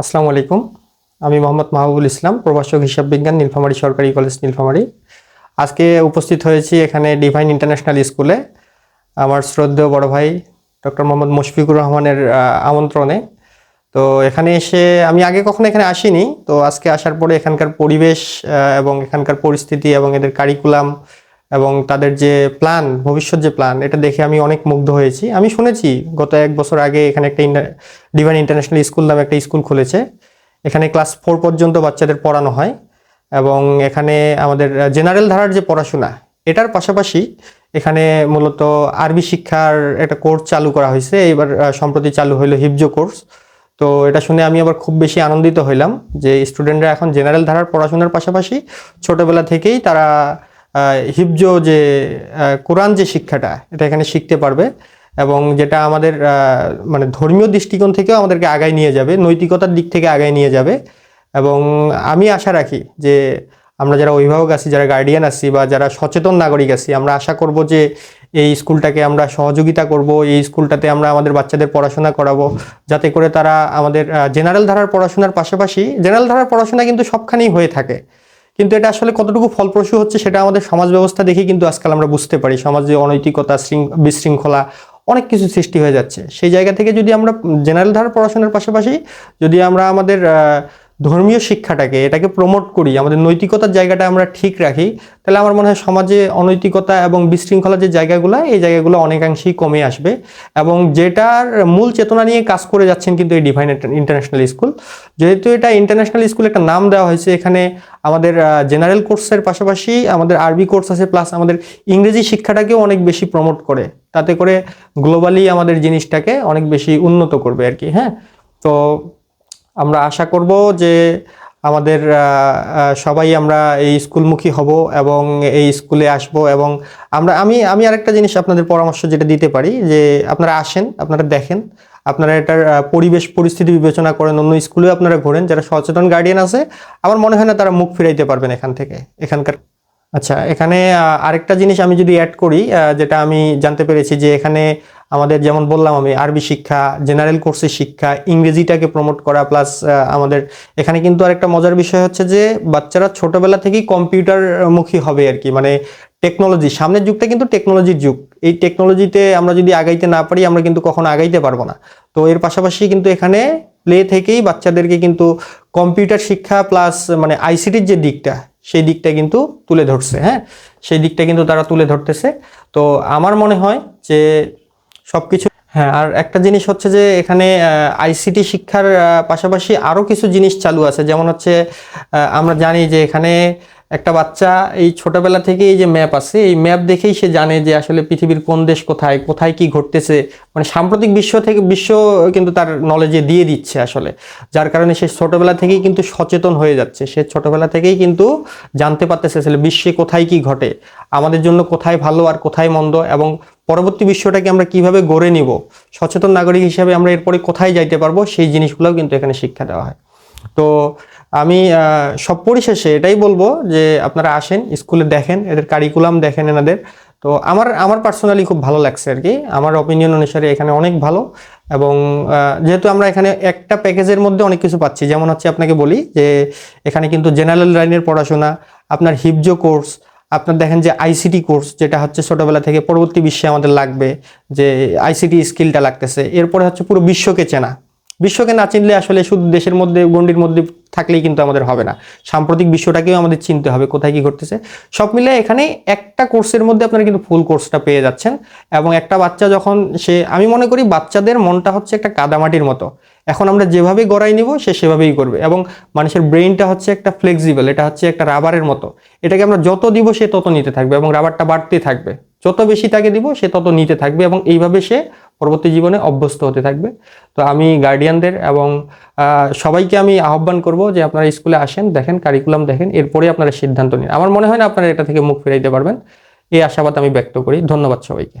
আসসালামু আলাইকুম। আমি মোহাম্মদ মাহবুবুল ইসলাম, প্রভাষক হিসাব বিজ্ঞান, নীলফামারী সরকারি কলেজ, নীলফামারী। আজকে উপস্থিত হয়েছি এখানে ডিভাইন ইন্টারন্যাশনাল স্কুলে আমার শ্রদ্ধেয় বড় ভাই ডক্টর মোহাম্মদ মুশফিকুর রহমানের আমন্ত্রণে। তো এখানে এসে আমি আগে কখনো এখানে আসিনি। তো আজকে আসার পরে এখানকার পরিবেশ এবং এখানকার পরিস্থিতি এবং এদের কারিকুলাম এবং তাদের যে প্ল্যান ভবিষ্যৎ যে প্ল্যান এটা দেখে আমি অনেক মুগ্ধ হয়েছি। আমি শুনেছি গত এক বছর আগে এখানে একটা ডিভাইন ইন্টারন্যাশনাল স্কুল নামে একটা স্কুল খুলেছে। এখানে ক্লাস ফোর পর্যন্ত বাচ্চাদের পড়ানো হয় এবং এখানে আমাদের জেনারেল ধারার যে পড়াশোনা, এটার পাশাপাশি এখানে মূলত আরবি শিক্ষার একটা কোর্স চালু করা হয়েছে। এবার সম্প্রতি চালু হইল হিফজো কোর্স তো এটা শুনে আমি আবার খুব বেশি আনন্দিত হইলাম যে স্টুডেন্টরা এখন জেনারেল ধারার পড়াশোনার পাশাপাশি ছোটবেলা থেকেই তারা হিফজো যে কোরআন যে শিক্ষাটা, এটা এখানে শিখতে পারবে এবং যেটা আমাদের মানে ধর্মীয় দৃষ্টিকোণ থেকেও আমাদেরকে আগায় নিয়ে যাবে, নৈতিকতার দিক থেকে আগায় নিয়ে যাবে এবং আমি আশা রাখি যে আমরা যারা অভিভাবক আছি, যারা গার্ডিয়ান আছি বা যারা সচেতন নাগরিক আছি, আমরা আশা করব যে এই স্কুলটাকে আমরা সহযোগিতা করব, এই স্কুলটাতে আমরা আমাদের বাচ্চাদের পড়াশোনা করাবো, যাতে করে তারা আমাদের জেনারেল ধারার পড়াশোনার পাশাপাশি জেনারেল ধারার পড়াশোনা কিন্তু সবখানেই হয়ে থাকে। কিন্তু এটা আসলে কতটুকু ফলপ্রসূ হচ্ছে সেটা আমাদের সমাজ ব্যবস্থা দেখে কিন্তু আজকাল আমরা বুঝতে পারি। সমাজে অনৈতিকতা বিশৃঙ্খলা অনেক কিছু সৃষ্টি হয়ে যাচ্ছে। সেই জায়গা থেকে যদি আমরা জেনারেল ধারার পড়াশোনার পাশাপাশি যদি আমরা আমাদের ধর্মীয় শিক্ষাটাকে, এটাকে প্রমোট করি, আমাদের নৈতিকতার জায়গাটা আমরা ঠিক রাখি, তাহলে আমার মনে হয় সমাজে অনৈতিকতা এবং বিশৃঙ্খলা যে জায়গাগুলো, এই জায়গাগুলো অনেকাংশেই কমে আসবে এবং যেটার মূল চেতনা নিয়ে কাজ করে যাচ্ছেন কিন্তু এই ডিভাইন ইন্টারন্যাশনাল স্কুল যেহেতু এটা ইন্টারন্যাশনাল স্কুল একটা নাম দেওয়া হয়েছে, এখানে আমাদের জেনারেল কোর্সের পাশাপাশি আমাদের আরবি কোর্স আছে প্লাস আমাদের ইংরেজি শিক্ষাটাকেও অনেক বেশি প্রমোট করে, তাতে করে গ্লোবালি আমাদের জিনিসটাকে অনেক বেশি উন্নত করবে আর কি হ্যাঁ? তো আমরা আশা করব যে আমাদের সবাই আমরা এই স্কুলমুখী হব এবং এই স্কুলে আসব এবং আমরা, আমি আমি আরেকটা জিনিস আপনাদের পরামর্শ যেটা দিতে পারি যে আপনারা আসেন, আপনারা দেখেন, আপনারা এটার পরিবেশ, পরিস্থিতি বিবেচনা করেন, অন্য স্কুলেও আপনারা ঘোরেন, যারা সচেতন গার্ডিয়ান আছে, আমার মনে হয় না তারা মুখ ফিরাইতে পারবেন এখান থেকে, এখানকার আচ্ছা এখানে আরেকটা জিনিস আমি যদি অ্যাড করি যেটা আমি জানতে পেরেছি যে এখানে আমাদের যেমন বললাম আমি আরবি শিক্ষা জেনারেল কোর্সের শিক্ষা, ইংরেজিটাকে প্রমোট করা প্লাস আমাদের এখানে কিন্তু আরেকটা মজার বিষয় হচ্ছে যে বাচ্চারা ছোটবেলা থেকেই কম্পিউটার মুখী হবে আর কি মানে টেকনোলজি সামনের যুগটা কিন্তু টেকনোলজির যুগ। এই টেকনোলজিতে আমরা যদি আগাইতে না পারি, আমরা কিন্তু কখনো আগাইতে পারব না। তো এর পাশাপাশি কিন্তু এখানে প্লে থেকেই বাচ্চাদেরকে কিন্তু কম্পিউটার শিক্ষা প্লাস মানে আইসিটির যে দিকটা সেই দিকটা কিন্তু তুলে ধরছে হ্যাঁ? সেই দিকটা কিন্তু তারা তুলে ধরতেছে। তো আমার মনে হয় যে সব কিছু হ্যাঁ আর একটা জিনিস হচ্ছে যে এখানে আইসিটি শিক্ষার পাশাপাশি আরও কিছু জিনিস চালু আছে। যেমন হচ্ছে আমরা জানি যে এখানে একটা বাচ্চা এই ছোটবেলা থেকে এই যে ম্যাপ আছে, এই ম্যাপ দেখেই সে জানে যে আসলে পৃথিবীর কোন দেশ কোথায় কোথায় কি ঘটতেছে। মানে সাম্প্রতিক বিশ্ব থেকে, বিশ্ব কিন্তু তার নলেজে দিয়ে দিচ্ছে আসলে। যার কারণে সে ছোটবেলা থেকেই কিন্তু সচেতন হয়ে যাচ্ছে। সে ছোটবেলা থেকেই কিন্তু জানতে পারতেছে আসলে বিশ্বে কোথায় কি ঘটে, আমাদের জন্য কোথায় ভালো আর কোথায় মন্দ, এবং পরবর্তী বিশ্বটাকে আমরা কীভাবে গড়ে নিব। সচেতন নাগরিক হিসেবে আমরা এরপরে কোথায় যাইতে পারব, সেই জিনিসগুলোও কিন্তু এখানে শিক্ষা দেওয়া হয়। তো আমি সব পরিশেষে এটাই বলব যে আপনারা আসেন, স্কুলে দেখেন, এদের কারিকুলাম দেখেন এনাদের। তো আমার আমার পার্সোনালি খুব ভালো লাগছে আর কি। আমার অপিনিয়ন অনুসারে এখানে অনেক ভালো এবং যেহেতু আমরা এখানে একটা প্যাকেজের মধ্যে অনেক কিছু পাচ্ছি। যেমন হচ্ছে আপনাকে বলি যে, এখানে কিন্তু জেনারেল লাইনের পড়াশোনা, আপনার হিপজো কোর্স আপনার দেখেন যে আইসিটি কোর্স যেটা হচ্ছে ছোটবেলা থেকে পরবর্তী বিশ্বে আমাদের লাগবে, যে আইসিটি স্কিলটা লাগতেছে। এরপরে হচ্ছে পুরো বিশ্বকে চেনা। বিশ্বকে না চিনলে আসলে শুধু দেশের মধ্যে, গণ্ডির মধ্যে থাকলেই কিন্তু আমাদের হবে না। সাম্প্রতিক বিশ্বটাকেও আমাদের চিনতে হবে, কোথায় কি ঘটতেছে। সব মিলে এখানে একটা কোর্সের মধ্যে আপনারা কিন্তু ফুল কোর্সটা পেয়ে যাচ্ছেন এবং একটা বাচ্চা যখন সে, আমি মনে করি বাচ্চাদের মনটা হচ্ছে একটা কাদামাটির মতো। এখন আমরা যেভাবে গড়াই নিব, সে সেভাবেই করবে এবং মানুষের ব্রেইনটা হচ্ছে একটা ফ্লেক্সিবল এটা হচ্ছে একটা রাবারের মতো। এটাকে আমরা যত দিব সে তত নিতে থাকবে এবং রাবারটা বাড়তে থাকবে। যত বেশি তাকে দিব, সে তত নিতে থাকবে এবং এইভাবে সে পরবর্তী জীবনে অভ্যস্ত হতে থাকবে। তো আমি গার্ডিয়ানদের এবং সবাইকে আমি আহ্বান করব যে আপনারা স্কুলে আসেন, দেখেন কারিকুলাম দেখেন, এরপরে আপনারা সিদ্ধান্ত নিন। আমার মনে হয় না আপনারা এটা থেকে মুখ ফিরাইতে পারবেন। এই আশাবাদ আমি ব্যক্ত করি। ধন্যবাদ সবাইকে।